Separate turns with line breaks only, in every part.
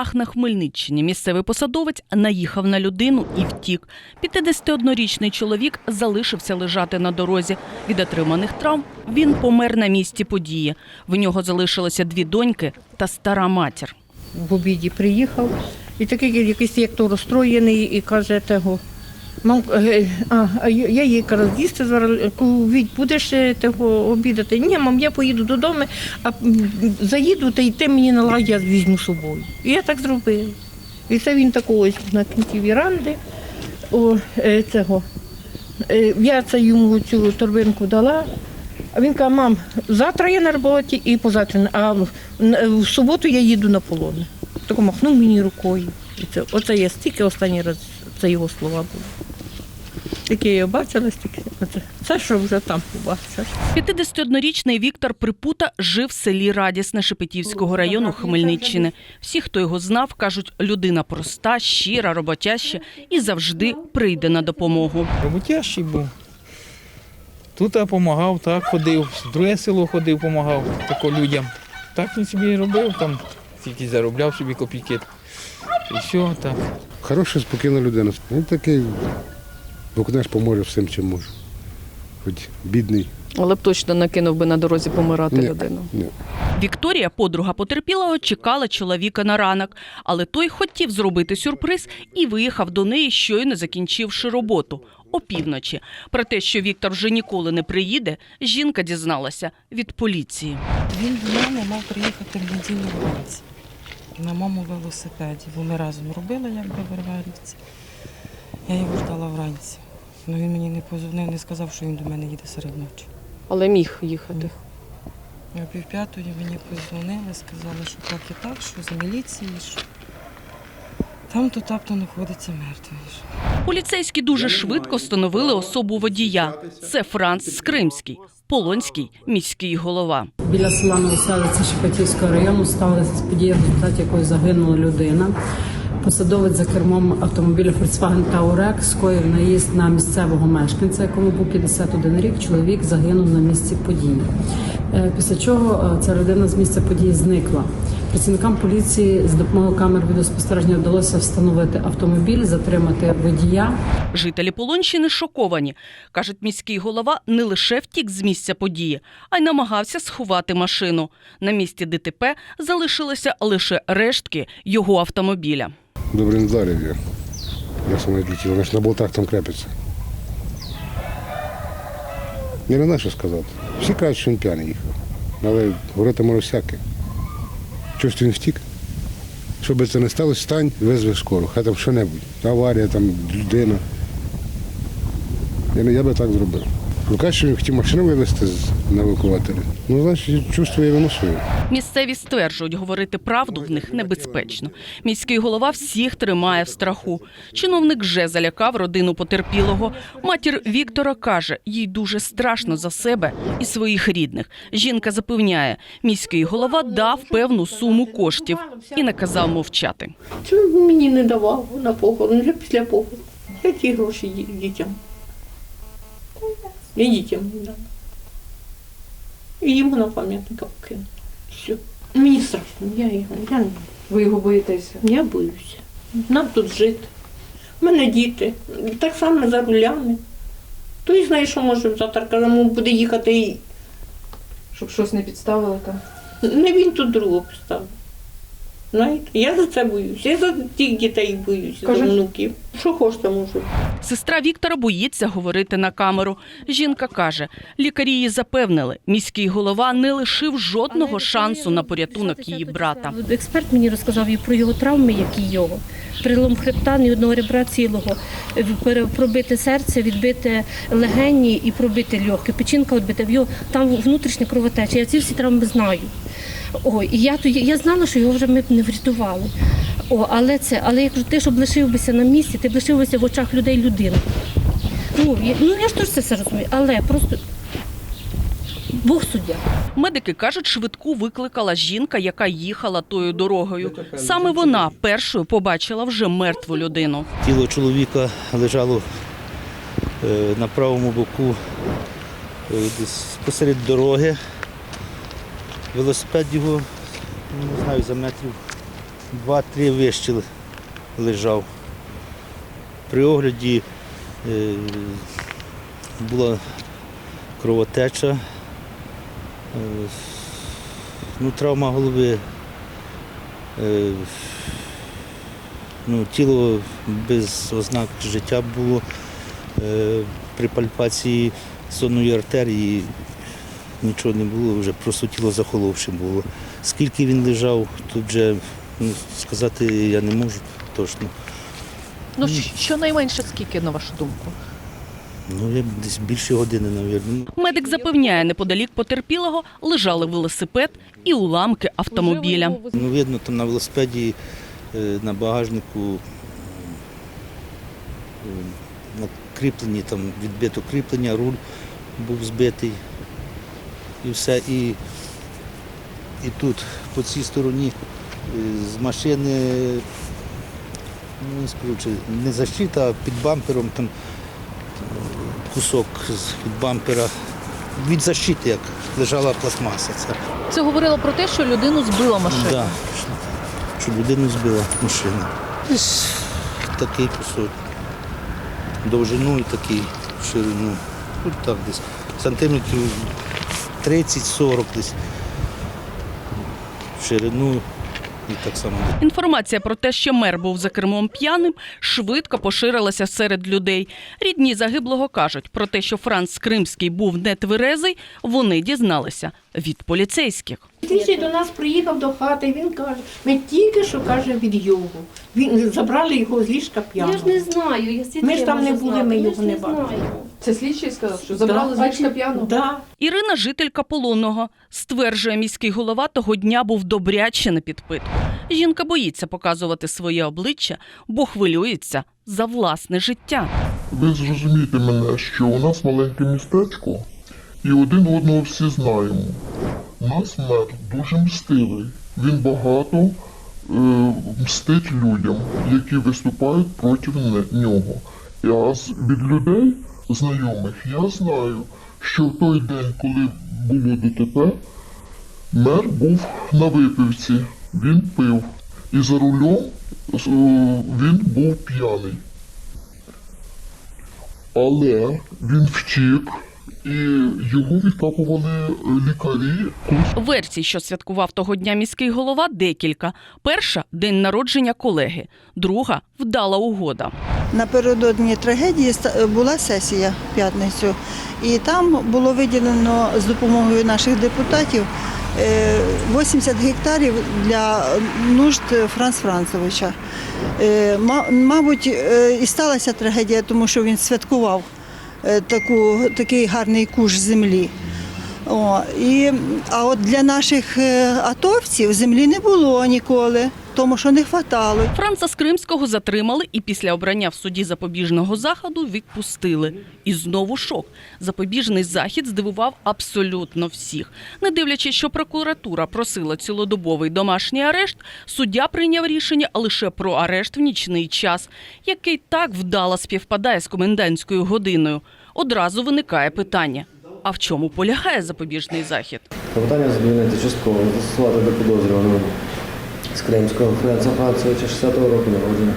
Жах на Хмельниччині. Місцевий посадовець наїхав на людину і втік. 51-річний чоловік залишився лежати на дорозі. Від отриманих травм він помер на місці події. В нього залишилося дві доньки та стара матір.
в обіді приїхав, і такий якийсь як то розстроєний, і каже того. Мам, е, а, а я їй кажу, їсти зараз, будеш е, того обідати? Ні, мам, я поїду додому, а заїду, та й ти мені на лагерь я візьму з собою. І я так зробила. І це він такого на кінці віранди. О, е, цього. Я це йому цю торбинку дала. А він каже, мам, завтра я на роботі і позавтра, а в, в суботу я їду на полон. Так махнув мені рукою. І це, оце я стільки останній раз, це його слова були. Тільки я бачила, стільки. Оце, це що вже там побачиш.
51-річний Віктор Припута жив в селі Радісне Шепетівського району Хмельниччини. Всі, хто його знав, кажуть, людина проста, щира, роботяща і завжди прийде на допомогу.
Роботящий був. Тут я допомагав, так ходив, в друге село ходив, допомагав тако людям. Так він собі робив, там тільки заробляв собі копійки. І все, так.
Хороша, спокійна людина. Він такий, знаєш, поможе всім, чим може. Хоч бідний.
Але б точно накинув би на дорозі помирати
Ні.
людину.
Ні.
Вікторія, подруга потерпілого, чекала чоловіка на ранок, але той хотів зробити сюрприз і виїхав до неї, щойно закінчивши роботу опівночі. Про те, що Віктор вже ніколи не приїде, жінка дізналася від поліції.
Він до мене мав приїхати в неділю вранці на моєму велосипеді, бо ми разом робили якби в Вервельниці. Я його ждала вранці. Ну він мені не позвонив, не сказав, що він до мене їде серед ночі.
Але міг їхати.
О півп'ятої мені позвонили, сказали, що так і так, що з міліції, що там то тапто знаходиться мертвий.
Поліцейські дуже швидко встановили особу водія. Це Франц Скримський, полонський міський голова.
Біля села Новоселиця Шепетівського району сталася подія, в результаті якої загинула людина. Посадовець за кермом автомобіля Volkswagen Touareg скоїв наїзд на місцевого мешканця, якому був 51 рік. Чоловік загинув на місці події. Е, Після чого е, ця людина з місця події зникла. Працівникам поліції з допомогою камер відеоспостереження вдалося встановити автомобіль, затримати водія.
Жителі Полонщини шоковані. Кажуть, міський голова не лише втік з місця події, а й намагався сховати машину. На місці ДТП залишилися лише рештки його автомобіля.
Добре не вдарив я. Саме вона ж на болтах там крепиться. Я не знаю, що сказати. Всі кажуть, що він п'яний їхав. Але говорити може всяке. Чогось він втік. Щоб це не сталося, стань, визви скору. Хай там що-небудь. Аварія, там людина. Я, я би так зробив. Ну, каже, хотів машину вивезти з- на евакуаторі. Ну, значить, чувствує вину свою.
Місцеві стверджують, говорити правду в них небезпечно. Міський голова всіх тримає в страху. Чиновник вже залякав родину потерпілого. Матір Віктора каже, їй дуже страшно за себе і своїх рідних. Жінка запевняє, міський голова дав певну суму коштів і наказав мовчати.
Чому мені не давав на похорон, вже після похорону? Я ті гроші дітям. Я дітям не дам. І йому на пам'ятника покину. Все. Мені страшно, я його, я, не-
Ви його боїтеся?
я боюся. Нам тут жити. У мене діти, так само за рулями. Той знає, що може завтра каже, буде їхати і
Щоб щось не підставили там.
не він тут другого поставив. Знаєте, я за це боюся. Я за тих дітей боюся,
Кажуть-
за внуків. Що хочете, можу.
Сестра Віктора боїться говорити на камеру. Жінка каже, лікарі її запевнили, міський голова не лишив жодного шансу на порятунок її брата.
Експерт мені розказав і про його травми, які його. Прилом хребта, ні одного ребра цілого, пере- пробите серце, відбите легені і пробите легке, печінка відбита, в його там внутрішня кровотеча. Я ці всі травми знаю. О, і я, тоді- я знала, що його вже ми б не врятували. О, але це, але я кажу, ти щоб лишився на місці, ти б лишився в очах людей людину. Ну, я, ну я ж теж це все розумію, але просто Бог суддя.
Медики кажуть, швидку викликала жінка, яка їхала тою дорогою. Саме вона першою побачила вже мертву людину.
Тіло чоловіка лежало е, на правому боку е, десь посеред дороги. Велосипед його, ну, не знаю, за метрів два-три вищили лежав. При огляді е, була кровотеча, е, ну, травма голови. Е, ну, тіло без ознак життя було. При пальпації сонної артерії нічого не було, вже просто тіло захоловши було. Скільки він лежав, тут вже ну, сказати я не можу точно.
Ну щонайменше скільки, на вашу думку?
Ну, я десь більше години, мабуть.
Медик запевняє, неподалік потерпілого лежали велосипед і уламки автомобіля.
Ну, видно, там на велосипеді е, на багажнику е, на кріпленні, там відбито кріплення, руль був збитий. І все. І, і тут, по цій стороні, е, з машини, ну, не скажу, не защита, а під бампером там кусок з під бампера. Від защити, як лежала пластмаса. Це.
Це говорило про те, що людину збила машина.
Да, що людину збила машина. Десь такий кусок. Довжину і такий ширину. Ну так десь. Сантиметрів 30-40 десь. В ширину і так само.
Інформація про те, що мер був за кермом п'яним, швидко поширилася серед людей. Рідні загиблого кажуть про те, що Франц Кримський був нетверезий, вони дізналися від поліцейських.
Слідчий до нас приїхав до хати, і він каже, ми тільки що каже від його. Він забрали його з ліжка
Я ж не знаю. Я
Ми ж там не були,
знати?
ми його не бачили.
Це слідчий сказав, що забрали з ліжка п'яного?
Да.
Ірина, жителька полонного, стверджує, міський голова того дня був добряче на підпитку. Жінка боїться показувати своє обличчя, бо хвилюється за власне життя.
Ви зрозумієте мене, що у нас маленьке містечко, і один одного всі знаємо. У нас мер дуже мстивий. Він багато е, мстить людям, які виступають проти нього. З- від людей знайомих я знаю, що в той день, коли було ДТП, мер був на випивці, він пив. І за рулем е, він був п'яний. Але він втік, і його відкапували е, лікарі.
Версій, що святкував того дня міський голова, декілька. Перша день народження колеги, друга вдала угода.
Напередодні трагедії була сесія в п'ятницю, і там було виділено з допомогою наших депутатів е, 80 гектарів для нужд Франц Францовича. Е, Мабуть, е, і сталася трагедія, тому що він святкував е, таку, такий гарний куш землі. О, і, а от для наших е, атовців землі не було ніколи, тому що не хватало.
Франца з Кримського затримали і після обрання в суді запобіжного заходу відпустили. І знову шок. Запобіжний захід здивував абсолютно всіх. Не дивлячись, що прокуратура просила цілодобовий домашній арешт, суддя прийняв рішення лише про арешт в нічний час, який так вдало співпадає з комендантською годиною. Одразу виникає питання: а в чому полягає запобіжний захід?
Питання задовольнити частково застосувати до підозрюваного з Кримського Франца Францевича 60-го року народження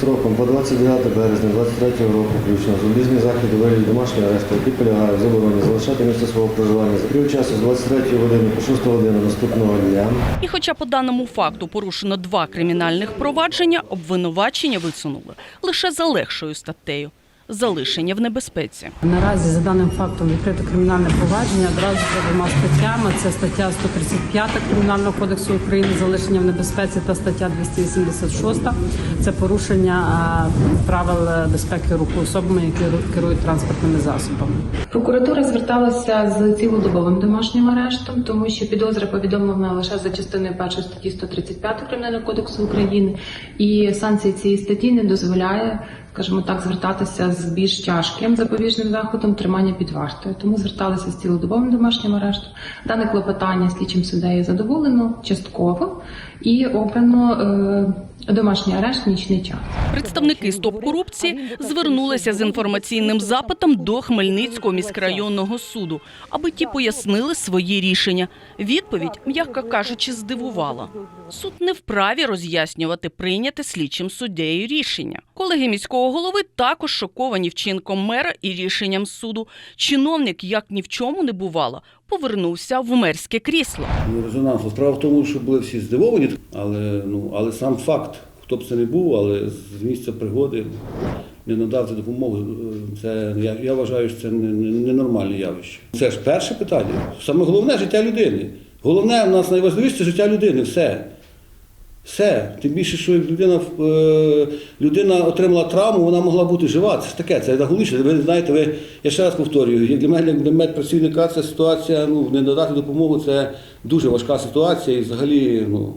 сроком по 29 березня 23 року включно зубізний захід у вигляді домашнього арешту, який полягає в забороні залишати місце свого проживання за період часу з 23 години по 6 годину наступного дня.
І хоча по даному факту порушено два кримінальних провадження, обвинувачення висунули лише за легшою статтею залишення в небезпеці.
Наразі за даним фактом відкрито кримінальне провадження одразу за двома статтями. Це стаття 135 Кримінального кодексу України залишення в небезпеці та стаття 286 це порушення правил безпеки руху особами, які керують транспортними засобами.
Прокуратура зверталася з цілодобовим домашнім арештом, тому що підозра повідомлена лише за частиною першої статті 135 Кримінального кодексу України, і санкції цієї статті не дозволяє, скажімо так, звертатися з більш тяжким запобіжним заходом тримання під вартою. Тому зверталися з цілодобовим домашнім арештом. Дане клопотання слідчим суддею задоволено частково, і обрано е, домашній арешт нічний час.
Представники стоп корупції звернулися з інформаційним запитом до Хмельницького міськрайонного суду, аби ті пояснили свої рішення. Відповідь, м'яко кажучи, здивувала. Суд не вправі роз'яснювати прийняте слідчим суддею рішення. Колеги міського голови також шоковані вчинком мера і рішенням суду. Чиновник, як ні в чому не бувало, повернувся в мерське крісло.
Ну, резонансу. Справа в тому, що були всі здивовані, але, ну, але сам факт, хто б це не був, але з місця пригоди не надати допомогу, е, це, я, я вважаю, що це не- не- ненормальне явище. Це ж перше питання. Саме головне життя людини. Головне в нас найважливіше життя людини. Все. Все. Тим більше, що людина, е, людина отримала травму, вона могла бути жива. Це ж таке, це найголовніше. Ви знаєте, ви, я ще раз повторюю, як для мене, як для медпрацівника, ця ситуація, ну, не надати допомогу, це дуже важка ситуація і взагалі ну,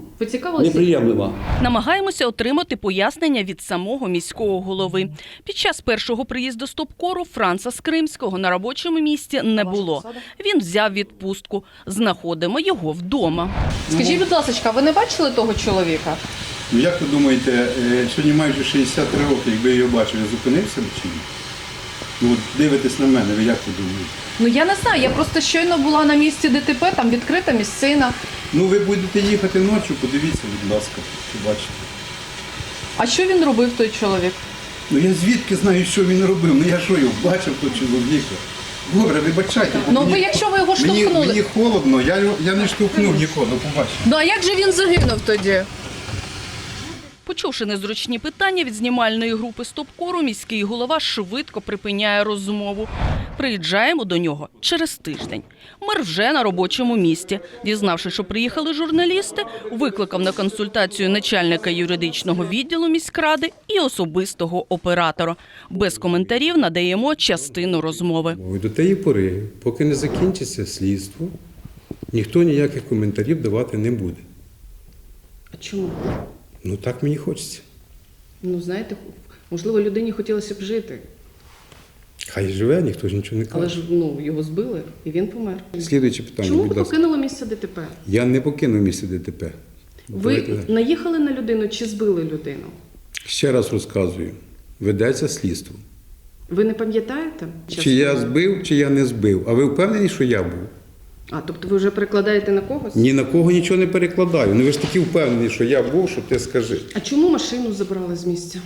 неприємлива.
Намагаємося отримати пояснення від самого міського голови. Під час першого приїзду стопкору Франца Скримського на робочому місці не було. Він взяв відпустку. Знаходимо його вдома.
Скажіть, будь ласка, ви не бачили того чоловіка?
Ну як ви думаєте, е, сьогодні майже 63 роки, якби я його бачив, я зупинився б чи ні? Ну от дивитесь на мене, ви як ви думаєте?
Ну я не знаю. Я просто щойно була на місці ДТП, там відкрита місцина.
Ну ви будете їхати ночі, подивіться, будь ласка, чи бачите.
А що він робив той чоловік?
Ну я звідки знаю, що він робив? Ну я що його бачив того чоловіка? Добре, вибачайте. бо
Ну
мені-
ви якщо ви його
мені,
штовхнули.
мені холодно, я, його- я не штовхнув нікого, до побачення.
Ну а як же він загинув тоді?
Почувши незручні питання від знімальної групи стопкору, міський голова швидко припиняє розмову. Приїжджаємо до нього через тиждень. Мер вже на робочому місці. Дізнавшись, що приїхали журналісти, викликав на консультацію начальника юридичного відділу міськради і особистого оператора. Без коментарів надаємо частину розмови.
До тієї пори, поки не закінчиться слідство, ніхто ніяких коментарів давати не буде.
А чому?
Ну так мені хочеться.
Ну, знаєте, можливо, людині хотілося б жити,
Хай живе, ніхто ж нічого не каже.
але ж ну, його збили і він помер.
Слідуюче питання,
Чому ви
ласка.
покинули місце ДТП?
Я не покинув місце ДТП.
Ви
Давайте
наїхали на людину чи збили людину?
ще раз розказую. Ведеться слідство.
Ви не пам'ятаєте?
Чи я збив, чи я не збив. А ви впевнені, що я був?
А, тобто ви вже перекладаєте на когось?
Ні на кого нічого не перекладаю. Ну ви ж такі впевнені, що я був, що ти скажи.
А чому машину забрали з місця?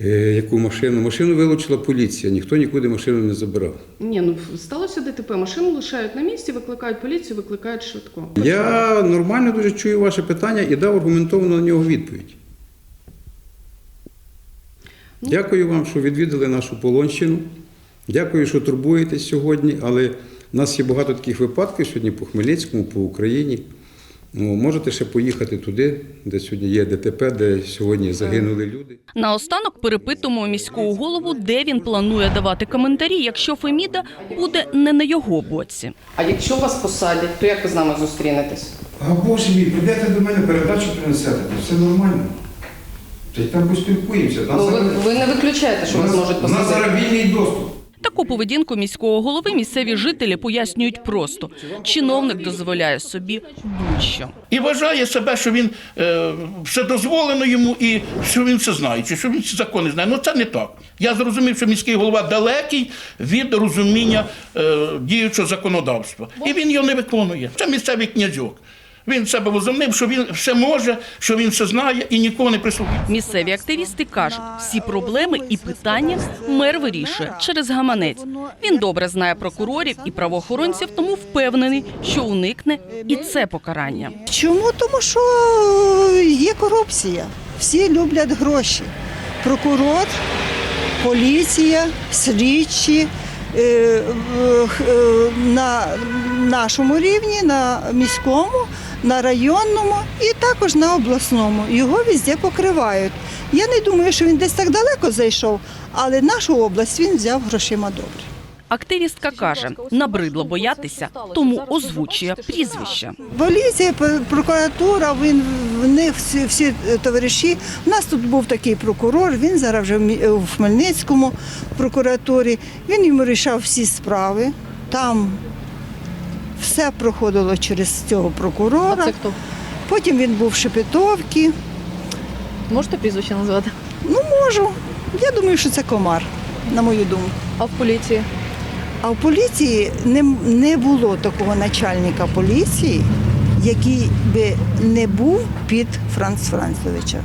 Е, яку машину? Машину вилучила поліція, ніхто нікуди машину не забирав.
Ні, ну сталося ДТП. Машину лишають на місці, викликають поліцію, викликають швидко.
Я нормально дуже чую ваше питання і дав аргументовано на нього відповідь. Дякую вам, що відвідали нашу Полонщину. Дякую, що турбуєтесь сьогодні, але в нас є багато таких випадків сьогодні по Хмельницькому, по Україні. Ну, можете ще поїхати туди, де сьогодні є ДТП, де сьогодні загинули люди.
Наостанок перепитуємо міського голову, де він планує давати коментарі, якщо Феміда буде не на його боці.
А якщо вас посадять, то як ви з нами зустрінетесь?
А боже мій, прийдете до мене, передачу принесете, то все нормально. Та й там поспілкуємося. Нас
Ну ви,
зараз-
ви не виключаєте, що
у
вас
нас-
можуть
У нас
посадити?
зараз вільний доступ.
Таку поведінку міського голови місцеві жителі пояснюють просто: чиновник дозволяє собі будь-що.
І вважає себе, що він е, все дозволено йому і що він все знає, чи що він ці закони знає. Ну це не так. Я зрозумів, що міський голова далекий від розуміння е, діючого законодавства. І він його не виконує. Це місцевий князьок. Він себе возомнив, що він все може, що він все знає і нікого не прислухається.
Місцеві активісти кажуть, всі проблеми і питання мер вирішує через гаманець. Він добре знає прокурорів і правоохоронців, тому впевнений, що уникне і це покарання.
Чому? Тому що є корупція. Всі люблять гроші. Прокурор, поліція, слідчі. Е, е, На нашому рівні, на міському, на районному і також на обласному. Його везде покривають. Я не думаю, що він десь так далеко зайшов, але нашу область він взяв грошима добре.
Активістка каже, набридло боятися, тому озвучує прізвище.
Поліція, прокуратура, він в них всі, всі е, товариші. У нас тут був такий прокурор, він зараз вже в в Хмельницькому прокуратурі. Він йому рішав всі справи. Там все проходило через цього прокурора.
А це хто?
Потім він був в Шепетовці.
Можете прізвище назвати?
Ну, можу. Я думаю, що це комар, на мою думку.
А в поліції?
А в поліції не, не було такого начальника поліції, який би не був під Франц Францовича.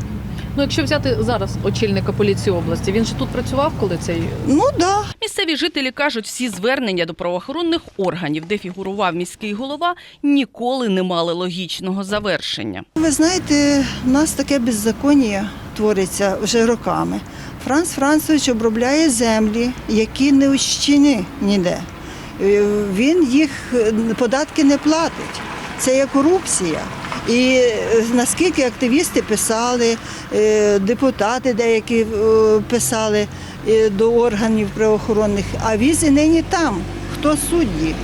Ну, якщо взяти зараз очільника поліції області, він же тут працював, коли цей
Ну да.
Місцеві жителі кажуть, всі звернення до правоохоронних органів, де фігурував міський голова, ніколи не мали логічного завершення.
Ви знаєте, у нас таке беззаконня твориться вже роками. Франц Францович обробляє землі, які не ущені ніде. Е, Він їх е, податки не платить. Це є корупція. І е, наскільки активісти писали, депутати деякі писали до органів правоохоронних, а візи нині там. Хто судді?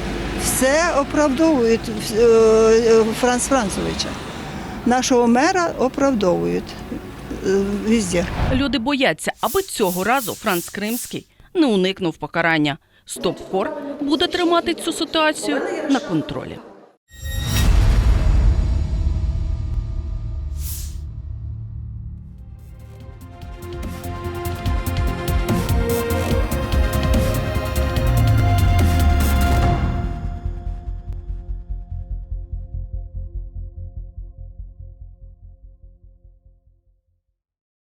Все оправдовують Франц Францовича. Нашого мера оправдовують везде.
Люди бояться, аби цього разу Франц Кримський не уникнув покарання. Стопкор буде тримати цю ситуацію на контролі.